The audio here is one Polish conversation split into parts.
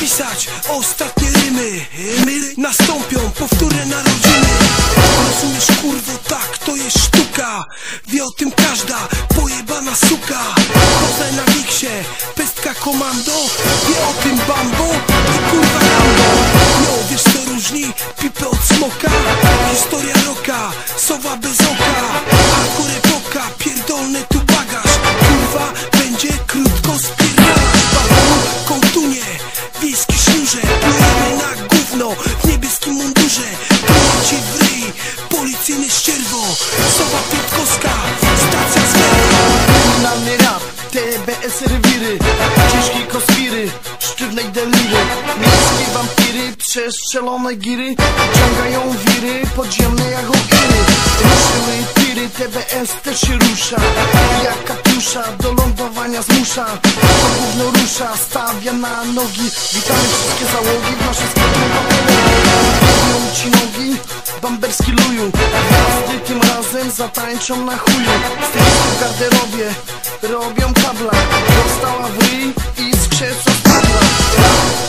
pisać ostatnie rymy My nastąpią powtórne narodziny Rozumiesz kurwo, tak, to jest sztuka. Wie o tym każda pojebana suka. Poznaj na Wiksie, pestka komando. Wie o tym bambo i kurwa Rambo. No, wiesz co różni pipę od smoka? Historia roka, sowa bez Sowa Piotkowska, stacja zwerwa Kryminalny rap, TBS rewiry Ciężkie kospiry, sztywnej deliry. Miejskie wampiry, przestrzelone giry Ciągają wiry, podziemne jak iry Ruszyły tiry, TBS też się rusza Jak katusza, do lądowania zmusza. To gówno rusza, stawia na nogi. Witamy wszystkie załogi w naszej sklepie. Robią ci nogi, bamberski luju. Gwiazdy tym razem zatańczą na chuju. W garderobie robią kabla. Dostała w ryj i z spadła.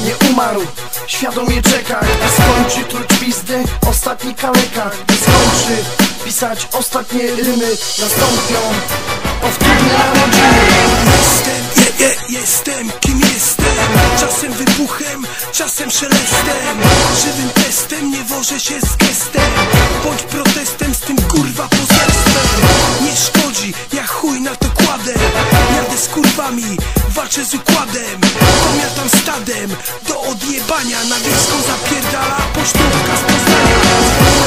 Nie umarł, świadomie czeka. Skończy truć pizdę, ostatni kaleka. Skończy pisać ostatnie rymy Nastąpią powtórne narodziny. Jestem, je, je, jestem, wybuchem, czasem szelestem Żywym testem, nie wożę się z gestem. Bądź protestem z tym kurwa poselstwem. Nie szkodzi, ja chuj na to kładę. Jadę z kurwami, walczę z układem. Pomiatam stadem, do odjebania Na wiejską zapierdala pocztówka z Poznania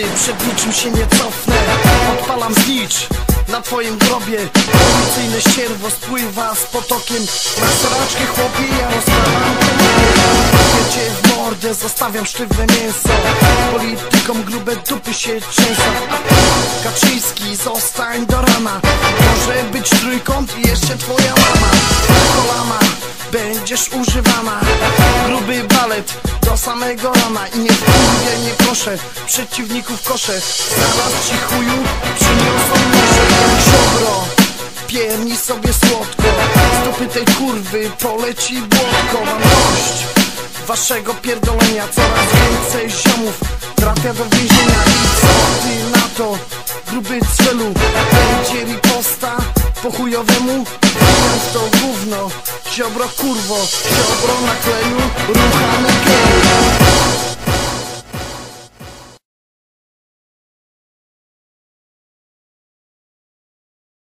ulicy, przed niczym się nie cofnę? Odpalam znicz. Na twoim grobie Policyjne ścierwo spływa z potokiem. Na soraczkę chłopie, ja rozpalam Wiecie w mordę, zostawiam sztywne mięso. Politykom grube dupy się trzęsą. Ty, Kaczyński, zostań do rana. Może być trójkąt i jeszcze twoja mama. Na kolana będziesz używana. Gruby balet do samego rana I nie wkurwię, nie proszę Przeciwników koszę. Zaraz ci chuju przyniosą noże siobro Piernij sobie słodko. Z tej kurwy poleci błotko. Mam dość waszego pierdolenia Coraz więcej ziomów trafia do więzienia. I co ty na to, gruby celu Będzie riposta po chujowemu? W to gówno Ziobro kurwo, ziobro na kleju Ruchany gej